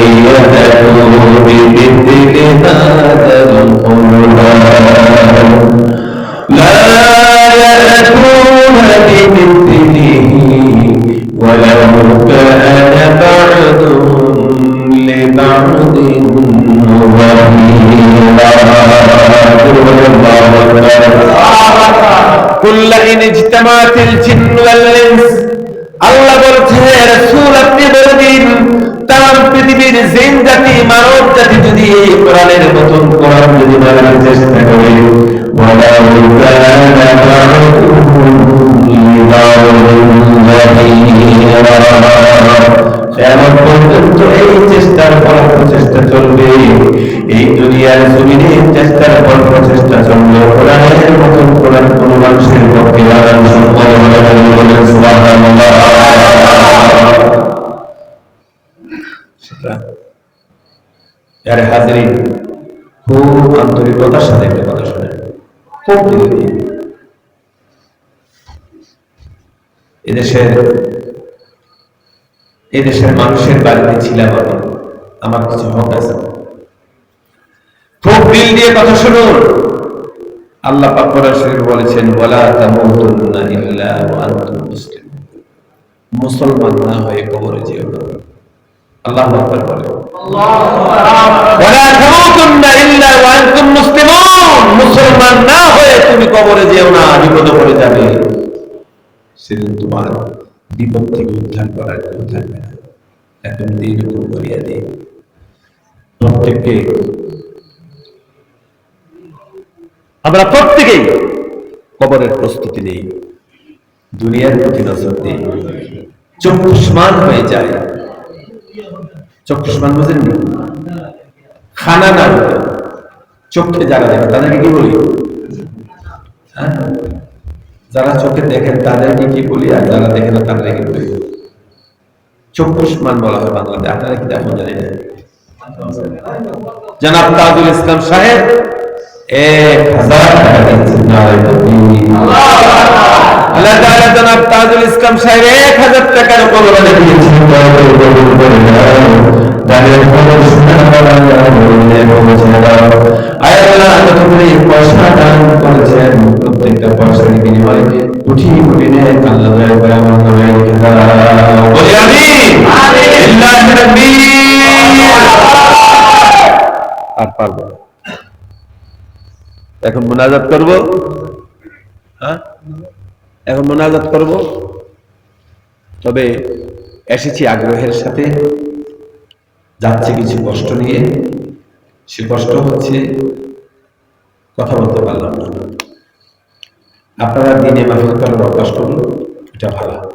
يأتوا بمثل هذا القرآن لا يأتون بمثله ولو كان بعضهم لبعض ظهيرا কুল্লা in ইজতামাতিল জিন ওয়াল ইনস আল্লাহ বলছে রাসূল আপনি বলে দিন তাম পৃথিবীর জিন জাতি, মানব জাতি যদি এই কোরআনের মতন কোরআন যদি মানার চেষ্টা করে বলা খুব আন্তরিকতার সাথে একটা কথা খুব দিল দিয়ে এদেশের এদেশের মানুষের বাড়িতে ছিলাম আমি। আমার কিছু হক আছে। খুব দিল দিয়ে কথা শুনুন। আল্লাহ বলেছেন তামুতুন্না ইল্লা মুসলমান না হয়ে কবরে যেও না। আল্লাহু আকবার বলে। মুসলিমুন। না হয়ে তুমি কবরে যেও না বিপদে পড়ে যাবে। সেদিন তোমার বিপদ থেকে উদ্ধার করার কেউ থাকবে না। এখন দিন করিয়া দিই প্রত্যেককে আমরা প্রত্যেকেই কবরের প্রস্তুতি নেই। দুনিয়ার প্রতি নজর দিই। চক্ষুষ্মান হয়ে যায়। চক্ষুষ্মান বুঝেননি খানা না চোখে যারা দেখে, তাদেরকে কি বলি? হ্যাঁ? যারা চোখে দেখেন তাদেরকে কি বলি? আর যারা দেখে না, তাদেরকে বলি? চক্ষুষ্মান বলা হয় বাংলাতে। আপনারা কি এখন জানি না? জনাব তাজুল ইসলাম সাহেব, এক হাজার টাকা তাকবীর। আল্লাহ তাআলা জনাব তাজুল ইসলাম সাহেব এক হাজার টাকার উপর দিয়েছেন তাদের খবর শুনে বলা বললে পৌঁছে দাও আয় আল্লাহ যতগুলি পয়সা দান করেছেন, প্রত্যেকটা পয়সার বিনিময়ে কোটি কোটি নেক আল্লাহ দয়া করে আমার নামে লিখে দাও। বলি আমি লিল্লাহি আর পারব না। এখন মোনাজাত করব? হ্যাঁ? এখন মোনাজাত করব। তবে এসেছি আগ্রহের সাথে। যাচ্ছে কিছু কষ্ট নিয়ে। সে কষ্ট হচ্ছে কথা বলতে পারলাম না। আপনারা দিনে মাহফিল করার অভ্যাস করুন, এটা ভালো।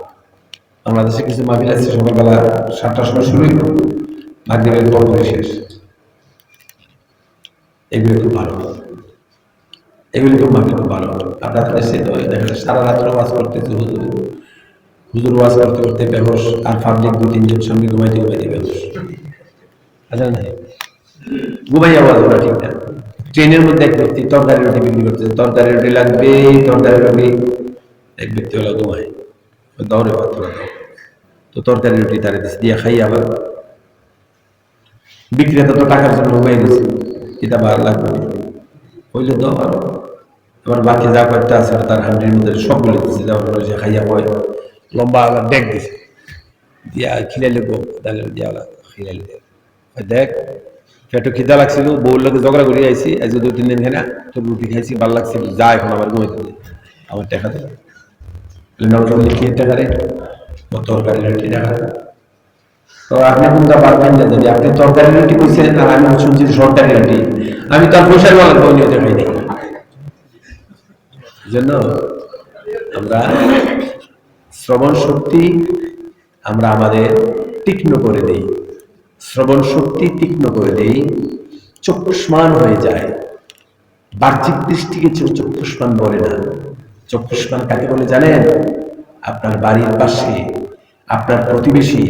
বাংলাদেশে কিছু মাহফিল আছে, সকালবেলা সাতটার সময় শুরু হইল, মাগরিবের পর শেষ। এগুলো খুব ভালো। এগুলি খুব খুব ভালো। আপনাদের দেশে দেখা সারা রাত্র ওয়াজ করতেছে হুজুর। হুজুর ওয়াজ করতে করতে বেহস, আর পাবলিক দু তিনজন সঙ্গে ঘুমাইতে ঘুমাইতে বেহস। আচ্ছা না ঘুমাইয়া ওয়াজ ওরা ট্রেনের মধ্যে এক ব্যক্তি রুটি বিক্রি করতেছে। রুটি লাগবে তরকারি রুটি। এক ব্যক্তি ঘুমায়। দৌড়ে তো তরকারি রুটি তারে দিচ্ছে দিয়ে খাই আবার। বিক্রেতা তো টাকার জন্য ঘুমাই কিতাব আর লাগবে হইলে তো আবার আবার বাকি যা করতে আছে তার হান্ডির মধ্যে সব বলে দিচ্ছে যেমন রয়েছে খাইয়া পয় লম্বা আবার ডেক দিছে। দিয়া খিলাইলে গো, তাহলে দিয়া খিলাইলে দেখ, পেটে খিদা লাগছিল, বউর লোকে ঝগড়া করে আইছি, আজ দু তিন দিন খানা তো রুটি খাইছি, ভালো লাগছিল যা এখন আবার ঘুমাইতে দে। আমার টাকা দে। নজর লিখিয়ে টাকা রে তরকারি রুটি টাকা তো আপনি কোনটা পারবেন না যদি আপনি আমি আমি পয়সার নাই জন্য আমরা শ্রবণ শক্তি আমরা আমাদের তীক্ষ্ণ করে দেই। শ্রবণ শক্তি তীক্ষ্ণ করে দেই, চক্ষুষ্মান হয়ে যায়। বাহ্যিক দৃষ্টিকে চক্ষুষ্মান বলে না। চক্ষুষ্মান কাকে বলে জানেন? আপনার বাড়ির পাশে, আপনার প্রতিবেশী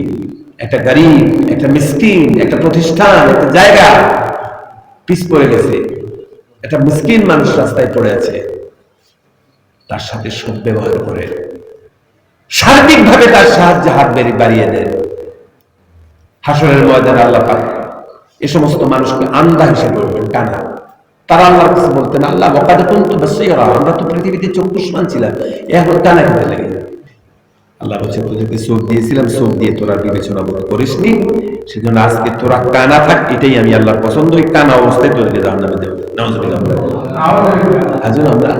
একটা গরিব, একটা মিসকিন, একটা প্রতিষ্ঠান, একটা জায়গা, পিস পড়ে গেছে। একটা মিসকিন মানুষ রাস্তায় পড়ে আছে। তার সাথে সব ব্যবহার করে। সার্বিকভাবে তার সাহায্যে হাত বেরি বাড়িয়ে দেন হাসরের ময়দানে আল্লাহ পাক এ সমস্ত মানুষকে আন্দা হিসেবে বলবেন, টানা। তারা আল্লাহর কাছে বলতেন, আল্লাহ কিন্তু বেসিরা? আমরা তো পৃথিবীতে চক্ষুষ্মান ছিলাম। এখন কানা খেতে লেগে। আল্লাহ বলছে তোদেরকে চোখ দিয়েছিলাম চোখ দিয়ে তোরা বিবেচনা বোধ করিসনি সেজন্য আজকে তোরা কানা থাক এটাই আমি আল্লাহর পছন্দ ওই কানা অবস্থায় তোদেরকে জাহান নামে দেবো নাউজুবিল্লাহ আজও আমরা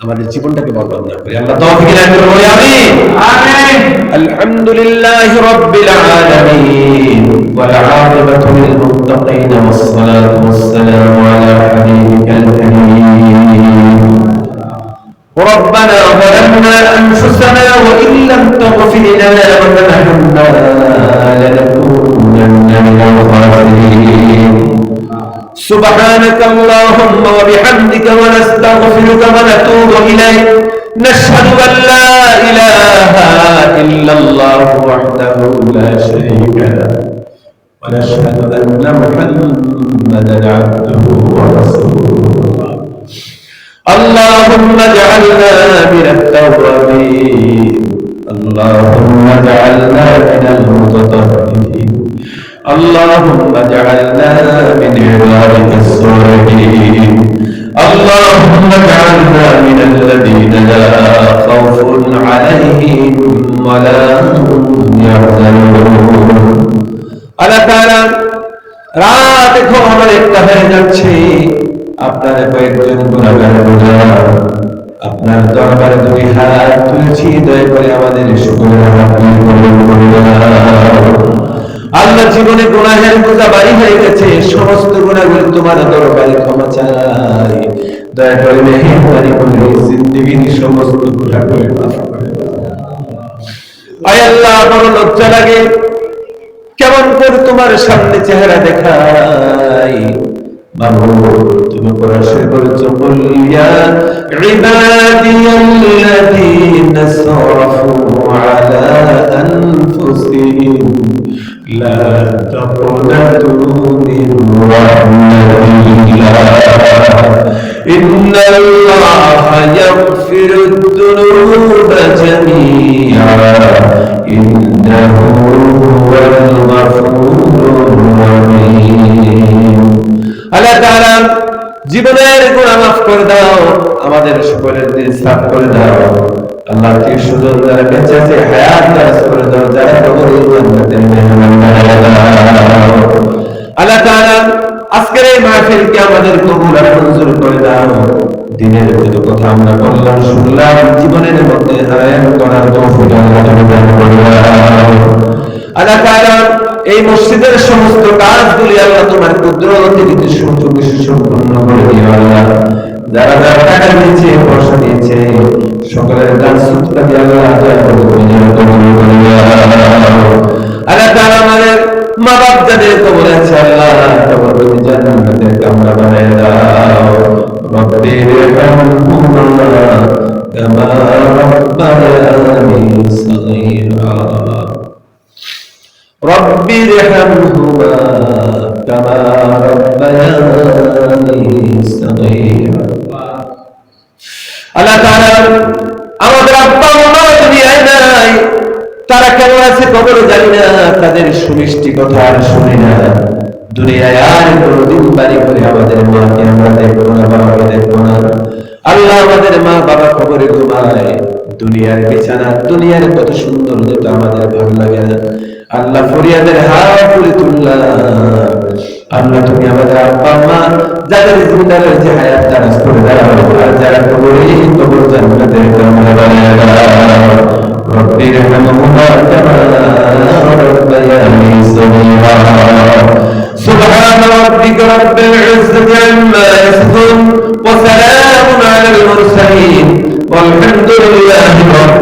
আমাদের জীবনটাকে বরবাদ না করি আল্লাহ তৌফিক দান করুন বলি আমিন আমিন الحمد لله رب العالمين والعاقبة للمتقين والصلاة والسلام على حبيبك الكريم ربنا ظلمنا أنفسنا وإن لم تغفر لنا وترحمنا لنكونن من الخاسرين. سبحانك اللهم وبحمدك ونستغفرك ونتوب إليك. نشهد أن لا إله إلا الله وحده لا شريك له. ونشهد أن محمدا عبده ورسوله. اللهم اجعلنا من التوابين اللهم اجعلنا من المتطهرين اللهم اجعلنا من عبادك الصالحين اللهم اجعلنا من الذين لا خوف عليهم ولا هم يحزنون আল্লাহ তাআলা রাত এখন আমার একটা হয়ে যাচ্ছে আপনার কয়েকজন গুণাগার বোঝা আপনার দরবারে দুই হাত তুলেছি, দয়া করে আমাদের। আল্লাহ জীবনে বোঝা বাড়ি হয়ে গেছে, সমস্ত গুণাগুলি তোমার দরবারে ক্ষমা চাই। দয়া করে মেহেরবানি করে জিন্দেগির সমস্ত গুণাগুলি মাফ করে আল্লাহ, বড় লজ্জা লাগে, কেমন করে তোমার সামনে চেহারা বাবু তুমি পড়াশোনা করেছো বলিয়া ইবাদিয়াল্লাযীনা সারাফু আলা আনফুসিহিম লা তাকুনাতু মিন রাহমাতিল্লাহ ইন্নাল্লাহা ইয়াগফিরুদ দুনুবা জামিআ ইন্নাহু জীবনের গুনাহ মাফ করে দাও, আমাদের সকলের দিল সাফ করে দাও। আল্লাহ কে সুযোগ যারা বেঁচে আছে, হায়াত করে দাও, যারা কবরে মেহমান দাও। আল্লাহ তাআলা আজকের এই আমাদের কবুল আর মঞ্জুর করে দাও। দিনের কথা আমরা বললাম, শুনলাম, জীবনের মধ্যে করার তৌফিক আল্লাহ দান করে দাও। এই মসজিদের সমস্ত কাজগুলি আল্লাহ তোমার কুদরতে দিতে সুযোগ সম্পূর্ণ করে দিও আল্লাহ। যারা যারা টাকা দিয়েছে পয়সা দিয়েছে সকলের দান সূত্রা আল্লাহ رب ارحمهما كما ربياني صغيرا আল্লাহ তাআলা আমাদের আব্বা মা দুনিয়ায় নাই তারা কেমন আছে কবর জানি না তাদের সুমিষ্টি কথা আর শুনি না দুনিয়ায় আর কোনদিন বাড়ি করে আমাদের মাকে আমরা দেখবো না বাবাকে দেখবো না আল্লাহ আমাদের মা বাবা কবরে ঘুমায় দুনিয়ার বিছানা দুনিয়ার কত সুন্দর যেটা আমাদের ভালো লাগে না আল্লাহ ফরিয়াদের হাত তুলে তুললাম আল্লাহ তুমি আমাদের আব্বা মা যাদের জিন্দা রয়েছে হায়াত দারাজ করে দাও আর যারা কবরে কবর জান্নাতের কামরা বানিয়ে দাও রব্বি রহমহুমা কামা রব্বায়ানি সগীরা سبحان ربك رب العزة عما يصفون وسلام على المرسلين والحمد لله رب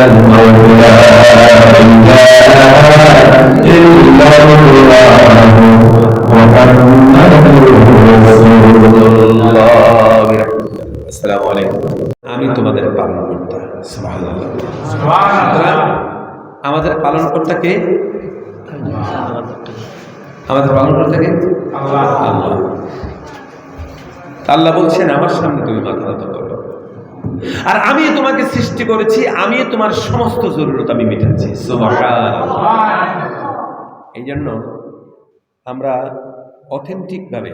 كلامنا عند الموت لا إله إلا الله محمد رسول الله السلام عليكم আমি তোমাদের পালন করতে আমাদের পালন কর্তা কে আমাদের পালন কর্তা কে আল্লাহ আল্লাহ বলছেন আমার সামনে তুমি মাথা নত করো আর আমি তোমাকে সৃষ্টি করেছি, আমি তোমার সমস্ত জরুরত আমি মেটাচ্ছি। এই জন্য আমরা অথেন্টিকভাবে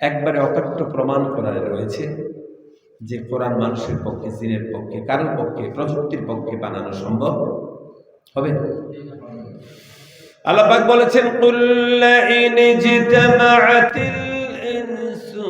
একবারে অকট্য প্রমাণ করা রয়েছে যে কোরআন মানুষের পক্ষে, জিনের পক্ষে, কারোর পক্ষে, প্রযুক্তির পক্ষে বানানো সম্ভব হবে আল্লাপাক বলেছেন জিতামাআতিল ইনসু